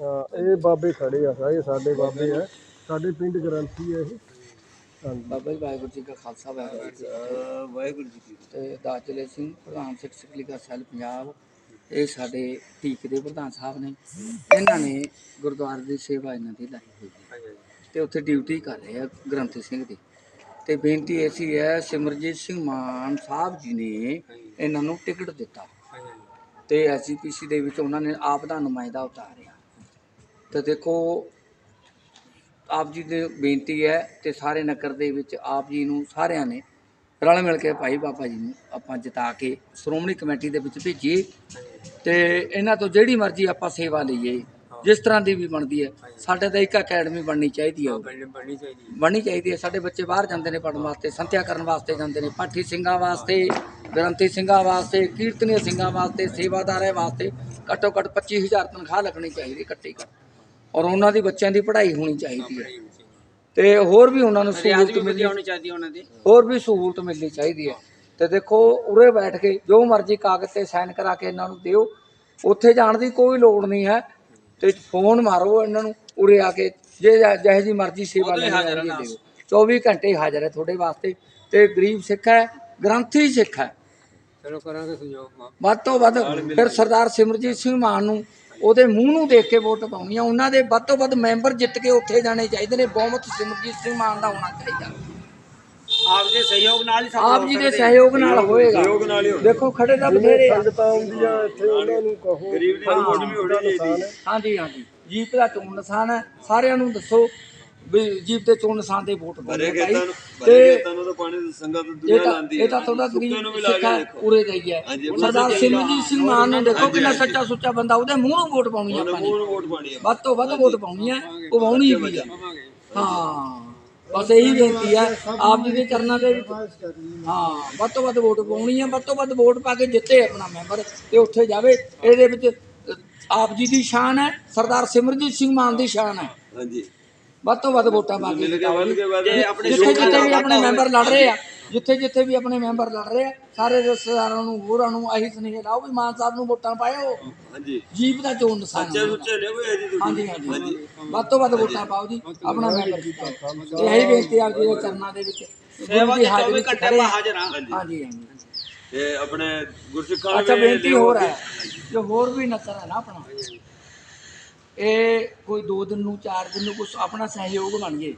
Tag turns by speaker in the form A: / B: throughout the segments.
A: ਹਾਂ, ਇਹ ਬਾਬੇ ਖੜੇ ਆ ਸਾਰੇ ਸਾਡੇ ਬਾਬੇ ਆ। ਸਾਡੇ ਪਿੰਡ ਗ੍ਰੰਥੀ ਆ ਇਹ।
B: ਬਾਬਾ ਜੀ ਵਾਹਿਗੁਰੂ ਜੀ ਕਾ ਖਾਲਸਾ ਵਾਹਿਗੁਰੂ ਜੀ ਕੀ ਫਤਿਹ। ਵਾਹਿਗੁਰੂ ਜੀ ਤੇ ਦਾਚਲੇ ਸਿੰਘ ਪ੍ਰਧਾਨ ਸਿੱਖ ਸਿੱਖਲੀ ਕਾ ਸੈਲ ਪੰਜਾਬ ਇਹ ਸਾਡੇ ਟੀਕ ਦੇ ਪ੍ਰਧਾਨ ਸਾਹਿਬ ਨੇ। ਇਹਨਾਂ ਨੇ ਗੁਰਦੁਆਰੇ ਦੀ ਸੇਵਾ ਇਹਨਾਂ ਦੀ ਲਾਈ ਹੋਈ ਹੈ। ਤੇ ਉੱਥੇ ਡਿਊਟੀ ਕਰ ਰਹੇ ਆ ਗ੍ਰੰਥੀ ਸਿੰਘ ਦੀ। ਤੇ ਬੇਨਤੀ ਐਸੀ ਹੈ ਸਿਮਰਜੀਤ ਸਿੰਘ ਮਾਨ ਸਾਹਿਬ ਜੀ ਨੇ ਇਹਨਾਂ ਨੂੰ ਟਿਕਟ ਦਿੱਤਾ। ਤੇ ਐਸਜੀਪੀਸੀ ਦੇ ਵਿੱਚ ਉਹਨਾਂ ਨੇ ਆਪ ਦਾ ਨੁਮਾਇੰਦਾ ਉਤਾਰਿਆ। ਤੇ ਦੇਖੋ ਆਪ ਜੀ ਦੀ ਬੇਨਤੀ ਹੈ ਤੇ ਸਾਰੇ ਨਗਰ ਦੇ ਵਿੱਚ ਆਪ ਜੀ ਨੂੰ ਸਾਰਿਆਂ ਨੇ ਰਲ ਮਿਲ ਕੇ ਭਾਈ ਬਾਬਾ ਜੀ ਨੂੰ ਆਪਾਂ ਜਿਤਾ ਕੇ ਸ਼੍ਰੋਮਣੀ ਕਮੇਟੀ ਦੇ ਵਿੱਚ ਭੇਜੀਏ ਤੇ ਇਹਨਾਂ ਤੋਂ ਜਿਹੜੀ ਮਰਜ਼ੀ ਆਪਾਂ ਸੇਵਾ ਲਈਏ ਜਿਸ ਤਰ੍ਹਾਂ ਦੀ ਵੀ ਬਣਦੀ ਹੈ ਸਾਡੇ ਤਾਂ ਇੱਕ ਅਕੈਡਮੀ ਬਣਨੀ ਚਾਹੀਦੀ ਹੈ
C: ਬਣਨੀ ਚਾਹੀਦੀ
B: ਬਣਨੀ ਚਾਹੀਦੀ ਹੈ। ਸਾਡੇ ਬੱਚੇ ਬਾਹਰ ਜਾਂਦੇ ਨੇ ਪੜ੍ਹਨ ਵਾਸਤੇ ਸੰਥਿਆ ਕਰਨ ਵਾਸਤੇ ਜਾਂਦੇ ਨੇ ਪਾਠੀ ਸਿੰਘਾਂ ਵਾਸਤੇ ਗ੍ਰੰਥੀ ਸਿੰਘਾਂ ਵਾਸਤੇ ਕੀਰਤਨੀ ਸਿੰਘਾਂ ਵਾਸਤੇ ਸੇਵਾਦਾਰਾਂ ਵਾਸਤੇ ਘੱਟੋ ਘੱਟ 25000 ਤਨਖਾਹ ਲੱਗਣੀ ਚਾਹੀਦੀ ਇਕੱਠੀ। ਕਰ ਔਰ ਉਹਨਾਂ ਦੀ ਬੱਚਿਆਂ ਦੀ ਪੜ੍ਹਾਈ ਹੋਣੀ ਚਾਹੀਦੀ ਹੈ। ਤੇ ਹੋਰ ਵੀ ਉਹਨਾਂ ਨੂੰ ਸਹੂਲਤ ਮਿਲਣੀ
C: ਹੋਣੀ ਚਾਹੀਦੀ ਉਹਨਾਂ ਦੀ।
B: ਹੋਰ ਵੀ ਸਹੂਲਤ ਮਿਲਣੀ ਚਾਹੀਦੀ ਹੈ। ਤੇ ਦੇਖੋ ਉਰੇ ਬੈਠ ਕੇ ਜੋ ਮਰਜ਼ੀ ਕਾਗਜ਼ ਤੇ ਸਾਈਨ ਕਰਾ ਕੇ ਇਹਨਾਂ ਨੂੰ ਦਿਓ। ਉੱਥੇ ਜਾਣ ਦੀ ਕੋਈ ਲੋੜ ਨਹੀਂ ਹੈ। ਤੇ ਫੋਨ ਮਾਰੋ ਇਹਨਾਂ ਨੂੰ ਉਰੇ ਆ ਕੇ। ਜੇ ਜਿਹੇ ਜੀ ਮਰਜ਼ੀ ਸੇਵਾ ਲੈਣੀ ਹੈ ਦਿਓ। 24 ਘੰਟੇ ਹਾਜ਼ਰ ਹੈ ਤੁਹਾਡੇ ਵਾਸਤੇ। ਤੇ ਗਰੀਬ ਸਿੱਖ ਹੈ ਗ੍ਰੰਥੀ ਸਿੱਖ ਹੈ।
C: ਚਲੋ ਕਰਾਂਗੇ ਸੁਝਾਅ
B: ਵੱਧ ਤੋਂ ਵੱਧ ਫਿਰ ਸਰਦਾਰ ਸਿਮਰਜੀਤ ਸਿੰਘ ਮਾਨ ਨੂੰ ਉਹਦੇ ਮੂੰਹ ਨੂੰ ਦੇਖ ਕੇ ਵੋਟ ਪਾਉਣੀ ਆ। ਉਹਨਾਂ ਦੇ ਵੱਧ ਤੋਂ ਵੱਧ ਮੈਂਬਰ ਜਿੱਤ ਕੇ ਉੱਥੇ ਜਾਣੇ ਚਾਹੀਦੇ ਨੇ। ਬਹੁਮਤ ਸਿਮਰਜੀਤ ਸਿੰਘ ਮਾਨ ਦਾ ਹੋਣਾ ਚਾਹੀਦਾ।
C: ਆਪ ਦੇ ਸਹਿਯੋਗ ਨਾਲ ਹੀ
B: ਆਪ ਜੀ ਦੇ ਸਹਿਯੋਗ ਨਾਲ ਹੋਏਗਾ। ਦੇਖੋ ਖੜੇ ਤਾਂ ਬਥੇਰੇ ਆ।
A: ਸੰਗਤਾਂ ਆਉਂਦੀਆਂ ਇੱਥੇ ਉਹਨਾਂ ਨੂੰ ਕਹੋ। ਗਰੀਬ ਦੀ ਵੋਟ ਵੀ ਹੋਣੀ ਚਾਹੀਦੀ।
B: ਹਾਂਜੀ ਹਾਂਜੀ। ਜੀਪ ਦਾ ਚੋਣ ਨਿਸ਼ਾਨ ਹੈ। ਸਾਰਿਆਂ ਨੂੰ ਦੱਸੋ। ਵੀ ਜੀਪ ਤੇ ਚੋਣ ਨਿਸ਼ਾਨ ਤੇ ਵੋਟ ਪਾਉਣੀ ਭਾਈ। ਤੇ
D: ਤੁਹਾਨੂੰ ਤਾਂ ਪਾਣੀ ਸੰਗਤ
B: ਇਹ
D: ਦੁਨੀਆ
B: ਤਾਂ
D: ਲਾਂਦੀ
B: ਇਹ ਤਾਂ ਤੁਹਾਡਾ ਗਰੀਬ ਸਿੱਖ ਹੈ ਪੂਰੇ ਗਈ ਹੈ ਸਰਦਾਰ ਸਿਮਰਜੀਤ ਸਿੰਘ ਮਾਨ ਨੂੰ ਦੇਖੋ ਕਿੰਨਾ ਸੱਚਾ ਸੁੱਚਾ ਬੰਦਾ ਉਹਦੇ ਮੂੰਹ ਨੂੰ ਵੋਟ ਪਾਉਣੀ ਆ ਆਪਾਂ ਨੇ ਵੱਧ ਤੋਂ ਵੱਧ ਵੋਟ ਪਾਉਣੀ ਹੈ ਉਹ ਪਾਉਣੀ ਵੀ ਆ। ਹਾਂ ਬਸ ਇਹੀ ਬੇਨਤੀ ਹੈ ਆਪ ਜੀ ਦੇ ਚਰਨਾਂ ਦੇ ਵਿੱਚ ਹਾਂ ਵੱਧ ਤੋਂ ਵੱਧ ਵੋਟ ਪਾਉਣੀ ਹੈ ਵੱਧ ਤੋਂ ਵੱਧ ਵੋਟ ਪਾ ਕੇ ਜਿੱਤੇ ਆਪਣਾ ਮੈਂਬਰ ਤੇ ਉੱਥੇ ਜਾਵੇ। ਇਹਦੇ ਵਿੱਚ ਆਪ ਜੀ ਦੀ ਸ਼ਾਨ ਹੈ ਸਰਦਾਰ ਸਿਮਰਜੀਤ ਸਿੰਘ ਮਾਨ ਦੀ ਸ਼ਾਨ ਹੈ।
D: ਹਾਂਜੀ।
B: ਵੱਧ ਤੋਂ ਵੱਧ ਵੋਟਾਂ ਪਾ ਕੇ ਜਿਤਾਓ ਜੀ। ਜਿੱਥੇ ਜਿੱਥੇ ਵੀ ਆਪਣੇ ਮੈਂਬਰ ਲੜ ਰਹੇ ਆ ਜਿੱਥੇ ਜਿੱਥੇ ਵੀ ਆਪਣੇ ਮੈਂਬਰ ਲੜ ਰਹੇ ਆ ਸਾਰੇ ਰਿਸ਼ਤੇਦਾਰਾਂ ਨੂੰ ਹੋਰਾਂ ਨੂੰ ਆਹੀ ਸੁਨੇਹਾ ਲਾਓ ਵੀ ਮਾਨ ਸਾਹਿਬ ਨੂੰ ਵੋਟਾਂ ਪਾਇਓ।
D: ਹਾਂਜੀ।
B: ਜੀਪ ਦਾ ਚੋਣ ਨਿਸ਼ਾਨ
D: ਸੱਚੇ ਸੁੱਚੇ ਨੇ ਕੋਈ ਇਹਦੀ
B: ਹਾਂਜੀ ਹਾਂਜੀ। ਵੱਧ ਤੋਂ ਵੱਧ ਵੋਟਾਂ ਪਾਓ ਜੀ ਆਪਣਾ ਮੈਂਬਰ। ਜਿਤਾਓ ਤੇ ਇਹੀ ਬੇਨਤੀ ਆ ਜੀ ਦੇ ਚਰਨਾਂ ਦੇ ਵਿੱਚ। ਸੇਵਾ ਦੀ ਹਾਜ਼ਰੀ ਘੰਟੇ
C: ਹਾਜ਼ਰ ਹਾਂ
B: ਹਾਂਜੀ। ਹਾਂਜੀ
D: ਤੇ ਆਪਣੇ ਗੁਰਸਿੱਖਾਂ
B: ਅੱਛਾ ਬੇਨਤੀ ਹੋਰ ਹੈ ਜੋ ਹੋਰ ਵੀ ਨਸਰ ਹੈ ਨਾ ਆਪਣਾ। ਇਹ ਕੋਈ 2 ਦਿਨ ਨੂੰ 4 ਦਿਨ ਨੂੰ ਕੁਝ ਆਪਣਾ ਸਹਿਯੋਗ ਬਣ ਜੇ।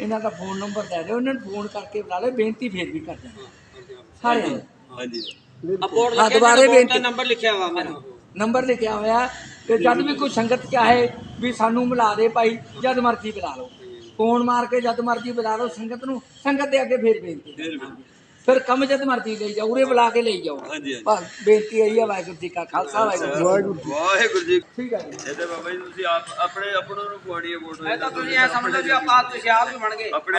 B: ਇਹਨਾਂ ਦਾ ਫੋਨ ਨੰਬਰ ਦੇ ਦਿਓ ਇਹਨਾਂ ਨੂੰ ਫੋਨ ਕਰਕੇ ਬੁਲਾ ਲੈ ਬੇਨਤੀ ਫੇਰ ਵੀ ਕਰ ਦੇਣਾ ਸਾਰਿਆਂ ਨੂੰ।
D: ਹਾਂਜੀ।
C: ਅਪੋਰਟ
B: ਹਾਂ ਦੁਬਾਰੇ ਬੇਨਤੀ
C: ਨੰਬਰ ਲਿਖਿਆ ਹੋਇਆ ਮੇਰਾ।
B: ਨੰਬਰ ਲਿਖਿਆ ਹੋਇਆ ਤੇ ਜਦ ਵੀ ਕੋਈ ਸੰਗਤ ਚਾਹੇ ਵੀ ਸਾਨੂੰ ਮਿਲਾ ਦੇ ਭਾਈ ਜਦ ਮਰਜ਼ੀ ਬੁਲਾ ਲਓ। ਫੋਨ ਮਾਰ ਕੇ ਜਦ ਮਰਜ਼ੀ ਬੁਲਾ ਲਓ ਸੰਗਤ ਨੂੰ ਸੰਗਤ ਦੇ ਅੱਗੇ ਫੇਰ ਬੇਨਤੀ।
D: ਫਿਰ
B: ਕੰਮ ਜਦ ਮਰਜ਼ੀ ਲਈ ਜਾਓ ਉਰੇ ਬੁਲਾ ਕੇ ਲਈ ਜਾਓ।
D: ਹਾਂਜੀ ਹਾਂਜੀ।
B: ਬਸ ਬੇਨਤੀ ਇਹੀ ਹੈ ਵਾਹਿਗੁਰੂ ਜੀ ਕਾ ਖਾਲਸਾ ਵਾਹਿਗੁਰੂ ਜੀ ਕੀ
A: ਵਾਹਿਗੁਰੂ
D: ਵਾਹਿਗੁਰੂ ਜੀ
B: ਫਤਿਹ। ਠੀਕ ਹੈ ਜੀ।
D: ਇਹਦੇ ਬਾਬਾ ਜੀ ਤੁਸੀਂ ਆਪ ਆਪਣੇ ਆਪਣੋਂ ਨੂੰ ਹੈ ਵੋਟ
C: ਇਹ ਤਾਂ ਤੁਸੀਂ ਇਹ ਸਮਝੋ ਜੀ ਆਪਾਂ ਤੁਸੀਂ ਆਪ ਹੀ ਬਣ ਗਏ।
D: ਆਪਣੇ